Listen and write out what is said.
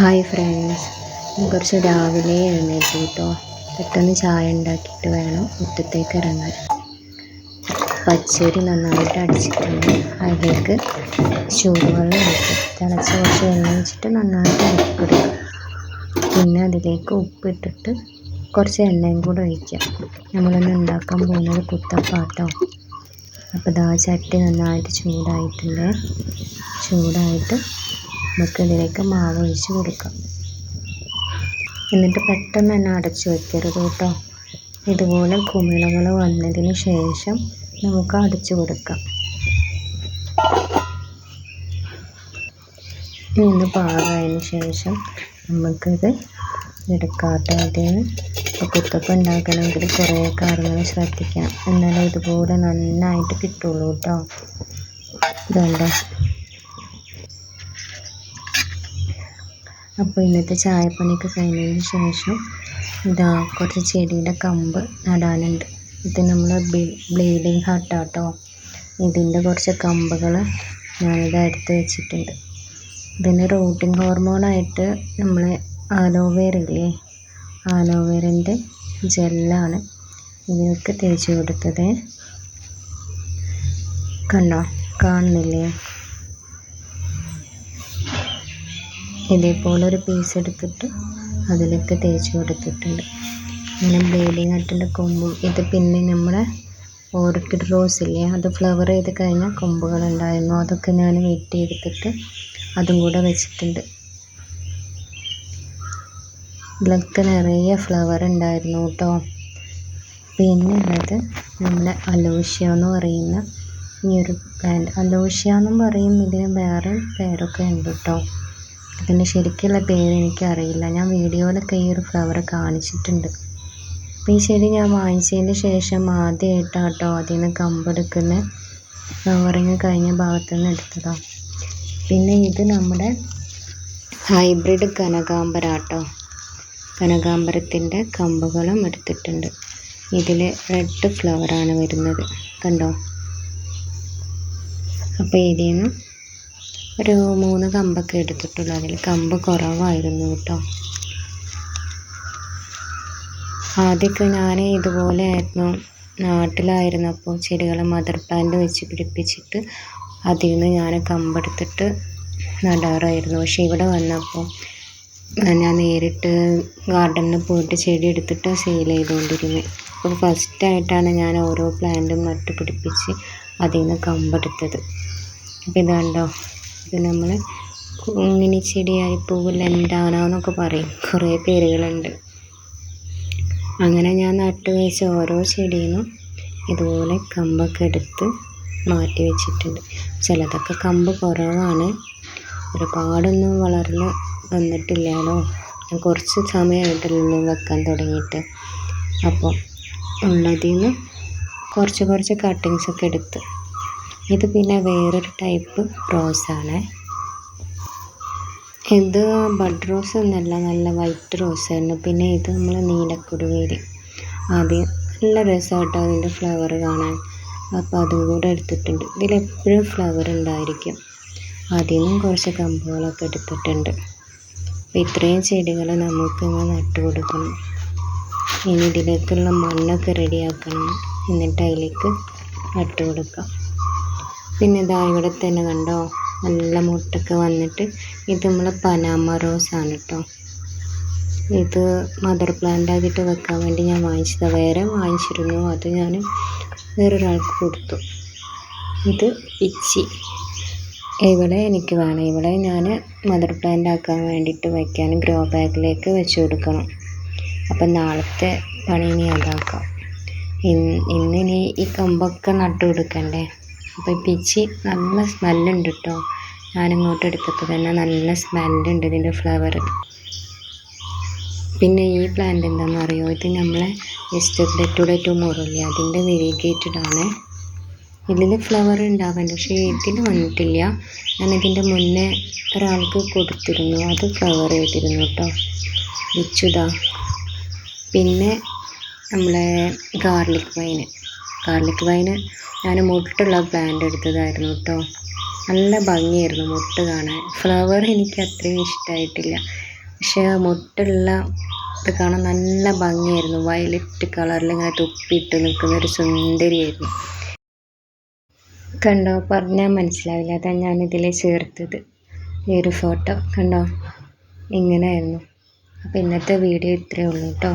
Hi friends കുറച്ച് രാവിലെ എഴുന്നേറ്റ് കേട്ടോ പെട്ടെന്ന് ചായ ഉണ്ടാക്കിയിട്ട് വേണം മുറ്റത്തേക്ക് ഇറങ്ങാൻ. പച്ചരി നന്നായിട്ട് അടിച്ചിട്ടുണ്ട്. അതിലേക്ക് ചൂടുവെള്ളം ഒഴിക്കും തിളച്ച് കുറച്ച് എണ്ണ വെച്ചിട്ട് നന്നായിട്ട് ഇറക്കി കൊടുക്കും പിന്നെ അതിലേക്ക് ഉപ്പിട്ടിട്ട് കുറച്ച് എണ്ണയും കൂടെ ഒഴിക്കാം നമ്മളിന്ന് ഉണ്ടാക്കാൻ പോകുന്നത് കുത്തപ്പാട്ടോ. അപ്പോൾ ദാ ചട്ടി നന്നായിട്ട് ചൂടായിട്ടുണ്ട്. ചൂടായിട്ട് നമുക്ക് ഇതിലേക്ക് മാവ് ഒഴിച്ച് കൊടുക്കാം. എന്നിട്ട് പെട്ടെന്ന് തന്നെ അടച്ചു വെക്കരുത് കേട്ടോ. ഇതുപോലെ കുമിളകൾ വന്നതിന് ശേഷം നമുക്ക് അടച്ചു കൊടുക്കാം. ഇന്ന് പാകായതിന് ശേഷം നമുക്കിത് എടുക്കാത്ത ഇപ്പോൾ കുത്തപ്പം ഉണ്ടാക്കണമെങ്കിൽ കുറേ കാര്യങ്ങൾ ശ്രദ്ധിക്കണം. എന്നാലേ ഇതുപോലെ നന്നായിട്ട് കിട്ടുള്ളൂ കേട്ടോ. ഇതുണ്ടോ? അപ്പോൾ ഇന്നത്തെ ചായപ്പണിയൊക്കെ കഴിഞ്ഞതിന് ശേഷം ഇതാ കുറച്ച് ചെടിയുടെ കമ്പ് നടാനുണ്ട്. ഇത് നമ്മൾ ബ്ലീഡിങ് ഹാർട്ടാട്ടോ ഇതിന്റെ കുറച്ച് കമ്പുകൾ ഞാനിത് എടുത്ത് വെച്ചിട്ടുണ്ട്. ഇതിന് റൂട്ടിങ് ഹോർമോണായിട്ട് നമ്മൾ ആലോവേര ഇല്ലേ? ആലോവേറിന്റെ ജെല്ലാണ്. ഇതിനൊക്കെ തേച്ച് കൊടുത്തത്. കണ്ടോ? കാണുന്നില്ലേ? ഇതേപോലെ ഒരു പീസ് എടുത്തിട്ട് അതിലേക്ക് തേച്ച് കൊടുത്തിട്ടുണ്ട്. ഇങ്ങനെ ബ്ലീഡിങ് ആയിട്ടുള്ള കൊമ്പും. ഇത് പിന്നെ നമ്മുടെ ഓർക്കിഡ് റോസ് ഇല്ലേ? അത് ഫ്ലവർ ചെയ്ത് കഴിഞ്ഞാൽ കൊമ്പുകളുണ്ടായിരുന്നു അതൊക്കെ ഞാൻ വെയിറ്റ് ചെയ്തിട്ട് അതും കൂടെ വെച്ചിട്ടുണ്ട്. ഇതിലൊക്കെ നിറയെ ഫ്ലവർ ഉണ്ടായിരുന്നു കേട്ടോ പിന്നെ ഉള്ളത് നമ്മുടെ അലോഷ്യ എന്ന് പറയുന്ന ഈ ഒരു പ്ലാന്റ് അലോഷ്യ എന്നും പറയും ഇതിന് വേറെ പേരൊക്കെ ഉണ്ട് കേട്ടോ ഇതിന്റെ ശരിക്കുള്ള പേര് എനിക്കറിയില്ല. ഞാൻ വീഡിയോയിലൊക്കെ ഈ ഒരു ഫ്ലവർ കാണിച്ചിട്ടുണ്ട്. അപ്പോൾ ഈ ചെടി ഞാൻ വാങ്ങിച്ചതിന് ശേഷം ആദ്യമായിട്ടാണ് കേട്ടോ അതിൽ നിന്ന് കമ്പെടുക്കുന്ന ഫ്ലവറിങ് കഴിഞ്ഞ ഭാഗത്തു നിന്ന് എടുത്തതാണ് പിന്നെ ഇത് നമ്മുടെ ഹൈബ്രിഡ് കനകാംബരാട്ടോ. കനകാംബരത്തിന്റെ കമ്പുകളും എടുത്തിട്ടുണ്ട്. ഇതിൽ റെഡ് ഫ്ലവറാണ് വരുന്നത്. കണ്ടോ? അപ്പോൾ ഇതിൽ നിന്ന് ഒരു മൂന്ന് കമ്പൊക്കെ എടുത്തിട്ടുള്ളൂ. അതിൽ കമ്പ് കുറവായിരുന്നു കേട്ടോ. ആദ്യമൊക്കെ ഞാൻ ഇതുപോലെ ആയിരുന്നു. നാട്ടിലായിരുന്നപ്പോൾ ചെടികൾ മദർ പ്ലാന്റ് വെച്ച് പിടിപ്പിച്ചിട്ട് അതിൽ നിന്ന് ഞാൻ കമ്പെടുത്തിട്ട് നടാറായിരുന്നു. പക്ഷേ ഇവിടെ വന്നപ്പോൾ ഞാൻ നേരിട്ട് ഗാർഡനിൽ പോയിട്ട് ചെടി എടുത്തിട്ട് സെയിൽ ചെയ്തുകൊണ്ടിരുന്നത് അപ്പോൾ ഫസ്റ്റായിട്ടാണ് ഞാൻ ഓരോ പ്ലാന്റും നട്ട് പിടിപ്പിച്ച് അതിൽ നിന്ന് കമ്പെടുത്തത് അപ്പോൾ ഇത് കണ്ടോ ഇത് നമ്മൾ കുങ്ങിനി ചെടിയായി പൂവ് ലെൻഡാന പറയും. കുറേ പേരുകളുണ്ട്. അങ്ങനെ ഞാൻ നട്ടു വെച്ച ഓരോ ചെടിയും ഇതുപോലെ കമ്പൊക്കെ എടുത്ത് മാറ്റി വെച്ചിട്ടുണ്ട്. ചിലതൊക്കെ കമ്പ് കുറവാണ്. ഒരുപാടൊന്നും വളർന്ന് വന്നിട്ടില്ലല്ലോ. ഞാൻ കുറച്ച് സമയമായിട്ടുള്ളൂ വെക്കാൻ തുടങ്ങിയിട്ട്. അപ്പോൾ ഉള്ളതിൽ നിന്ന് കുറച്ച് കുറച്ച് കട്ടിങ്സൊക്കെ എടുത്ത് ഇത് പിന്നെ വേറൊരു ടൈപ്പ് റോസാണ്. ഇത് ബഡ് റോസ് എന്നല്ല നല്ല വൈറ്റ് റോസായിരുന്നു. പിന്നെ ഇത് നമ്മൾ നീലക്കുടുവേരി ആദ്യം നല്ല രസമായിട്ട് അതിന്റെ ഫ്ലവർ കാണാൻ. അപ്പോൾ അതും കൂടെ എടുത്തിട്ടുണ്ട്. ഇതിലെപ്പോഴും ഫ്ലവർ ഉണ്ടായിരിക്കും. അതിൽ നിന്നും കുറച്ച് കമ്പുകളൊക്കെ എടുത്തിട്ടുണ്ട്. അപ്പോൾ ഇത്രയും ചെടികൾ നമുക്ക് ഇങ്ങനെ നട്ടു കൊടുക്കണം. ഇനി ഇതിലേക്കുള്ള മണ്ണൊക്കെ റെഡിയാക്കണം എന്നിട്ട് അതിലേക്ക് നട്ടു കൊടുക്കാം. പിന്നെ ഇതാ ഇവിടെ തന്നെ കണ്ടോ? നല്ല മുട്ടൊക്കെ വന്നിട്ട് ഇത് നമ്മളെ പനാമ ആണ് കേട്ടോ ഇത് മദർ പ്ലാന്റ് ആക്കിയിട്ട് വെക്കാൻ വേണ്ടി ഞാൻ വാങ്ങിച്ചതാണ് വേറെ വാങ്ങിച്ചിരുന്നു. അത് ഞാൻ വേറൊരാൾക്ക് കൊടുത്തു. ഇത് ഇച്ചി. ഇവിടെ എനിക്ക് വേണം. ഇവിടെ ഞാൻ മദർ പ്ലാന്റ് ആക്കാൻ വേണ്ടിയിട്ട് വയ്ക്കാൻ ഗ്രോ ബാഗിലേക്ക് വെച്ച് കൊടുക്കണം. അപ്പം നാളത്തെ പണി ഇനി അതാക്കാം. ഇന്ന് ഇന്നിനി ഈ കമ്പൊക്കെ നട്ടു കൊടുക്കണ്ടേ അപ്പോൾ ഈ പിച്ചി നല്ല സ്മെല്ലുണ്ട് കേട്ടോ ഞാനിങ്ങോട്ട് എടുത്തപ്പോൾ തന്നെ നല്ല സ്മെല്ലുണ്ട് ഇതിന്റെ ഫ്ലവർ പിന്നെ ഈ പ്ലാന്റ് എന്താണെന്ന് അറിയോ? ഇത് നമ്മളെ യെസ്റ്റർഡേ ടുഡേ ടുമോറോ ഇല്ലേ അതിന്റെ വെരിഗേറ്റഡ് ആണ്. ഇതിൽ ഫ്ലവർ ഉണ്ടാവുന്നുണ്ട് പക്ഷേ ഇതിൽ വന്നിട്ടില്ല. ഞാൻ ഇതിന്റെ മുന്നേ ഒരാൾക്ക് കൊടുത്തിരുന്നു. അത് ഫ്ലവർ ചെയ്തിരുന്നു കേട്ടോ വിച്ചുതാ. പിന്നെ നമ്മളെ ഗാർലിക് വൈന് ഗാർലിക് വൈന് ഞാൻ മുട്ടുള്ള പ്ലാന്റ് എടുത്തതായിരുന്നു കേട്ടോ നല്ല ഭംഗിയായിരുന്നു മുട്ട് കാണാൻ. ഫ്ലവർ എനിക്ക് അത്രയും ഇഷ്ടമായിട്ടില്ല പക്ഷേ മുട്ടുള്ള ഇത് കാണാൻ നല്ല ഭംഗിയായിരുന്നു. വയലറ്റ് കളറിൽ ഇങ്ങനെ തുപ്പിയിട്ട് നിൽക്കുന്ന ഒരു സുന്ദരിയായിരുന്നു. കണ്ടോ? പറഞ്ഞാൽ മനസ്സിലാവില്ല. അതാ ഞാനിതിൽ ചേർത്തത്. ഈ ഒരു ഫോട്ടോ കണ്ടോ? ഇങ്ങനെയായിരുന്നു. അപ്പോൾ ഇന്നത്തെ വീഡിയോ ഇത്രയേ ഉള്ളൂ കേട്ടോ